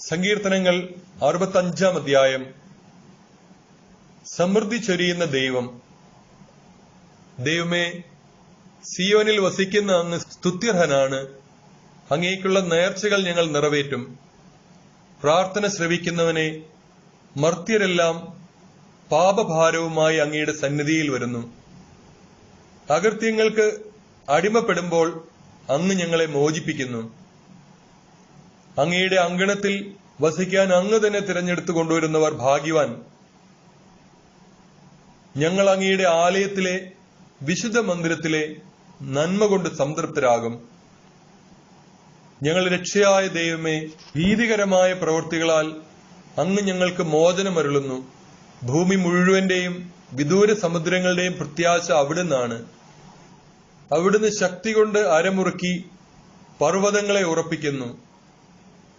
സങ്കീർത്തനങ്ങൾ അറുപത്തഞ്ചാം അധ്യായം. സമൃദ്ധി ചൊരിയുന്ന ദൈവം. ദൈവമേ സിയോനിൽ വസിക്കുന്ന അങ്ങ് സ്തുത്യർഹനാണ്. അങ്ങേക്കുള്ള നേർച്ചകൾ ഞങ്ങൾ നിറവേറ്റും. പ്രാർത്ഥന ശ്രവിക്കുന്നവനെ മർത്യരെല്ലാം പാപഭാരവുമായി അങ്ങയുടെ സന്നിധിയിൽ വരുന്നു. അകൃത്യങ്ങൾക്ക് അടിമപ്പെടുമ്പോൾ അങ്ങ് ഞങ്ങളെ മോചിപ്പിക്കുന്നു. അങ്ങയുടെ അങ്കണത്തിൽ വസിക്കാൻ അങ്ങ് തന്നെ തിരഞ്ഞെടുത്തു കൊണ്ടുവരുന്നവർ ഭാഗ്യവാൻ. ഞങ്ങൾ അങ്ങയുടെ ആലയത്തിലെ വിശുദ്ധ മന്ദിരത്തിലെ നന്മ കൊണ്ട് സംതൃപ്തരാകും. ഞങ്ങൾ രക്ഷയായ ദൈവമേ ഭീതികരമായ പ്രവൃത്തികളാൽ അങ്ങ് ഞങ്ങൾക്ക് മോചനമരുളുന്നു ഭൂമി മുഴുവന്റെയും വിദൂര സമുദ്രങ്ങളുടെയും പ്രത്യാശ അവിടുന്നാണ്. അവിടുന്ന് ശക്തി കൊണ്ട് അരമുറുക്കി പർവതങ്ങളെ ഉറപ്പിക്കുന്നു.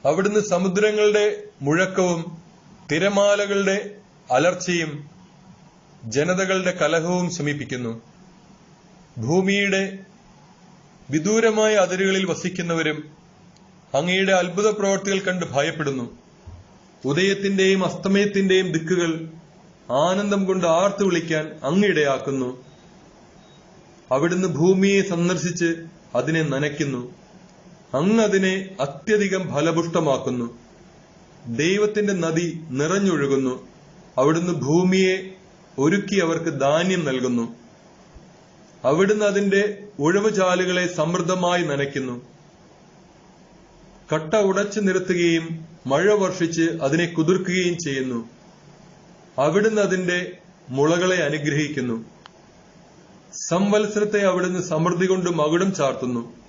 അവിടുന്ന് സമുദ്രങ്ങളുടെ മുഴക്കവും തിരമാലകളുടെ അലർച്ചയും ജനതകളുടെ കലഹവും ശമിപ്പിക്കുന്നു. ഭൂമിയുടെ വിദൂരമായ അതിരുകളിൽ വസിക്കുന്നവരും അങ്ങയുടെ അത്ഭുത പ്രവർത്തികൾ കണ്ട് ഭയപ്പെടുന്നു. ഉദയത്തിന്റെയും അസ്തമയത്തിന്റെയും ദിക്കുകൾ ആനന്ദം കൊണ്ട് ആർത്തു വിളിക്കാൻ അങ്ങിടയാക്കുന്നു അവിടുന്ന് ഭൂമിയെ സന്ദർശിച്ച് അതിനെ നനയ്ക്കുന്നു. അങ്ങ് അതിനെ അത്യധികം ഫലപുഷ്ടമാക്കുന്നു. ദൈവത്തിന്റെ നദി നിറഞ്ഞൊഴുകുന്നു. അവിടുന്ന് ഭൂമിയെ ഒരുക്കി അവർക്ക് ധാന്യം നൽകുന്നു. അവിടുന്ന് അതിന്റെ ഉഴവുചാലുകളെ സമൃദ്ധമായി നനയ്ക്കുന്നു. കട്ട ഉടച്ചു നിർത്തുകയും മഴ വർഷിച്ച് അതിനെ കുതിർക്കുകയും ചെയ്യുന്നു. അവിടുന്ന് അതിന്റെ മുളകളെ അനുഗ്രഹിക്കുന്നു. സംവത്സരത്തെ അവിടുന്ന് സമൃദ്ധി കൊണ്ട് മകുടം ചാർത്തുന്നു.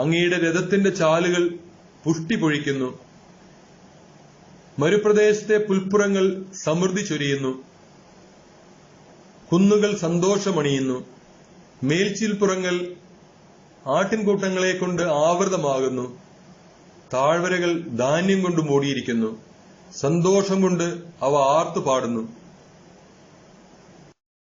അങ്ങയുടെ രഥത്തിന്റെ ചാലുകൾ പുഷ്ടി പൊഴിക്കുന്നു. മരുപ്രദേശത്തെ പുൽപ്പുറങ്ങൾ സമൃദ്ധി ചൊരിയുന്നു. കുന്നുകൾ സന്തോഷമണിയുന്നു. മേൽച്ചിൽപ്പുറങ്ങൾ ആട്ടിൻകൂട്ടങ്ങളെ കൊണ്ട് ആവൃതമാകുന്നു. താഴ്വരകൾ ധാന്യം കൊണ്ട് മൂടിയിരിക്കുന്നു. സന്തോഷം കൊണ്ട് അവ ആർത്തു പാടുന്നു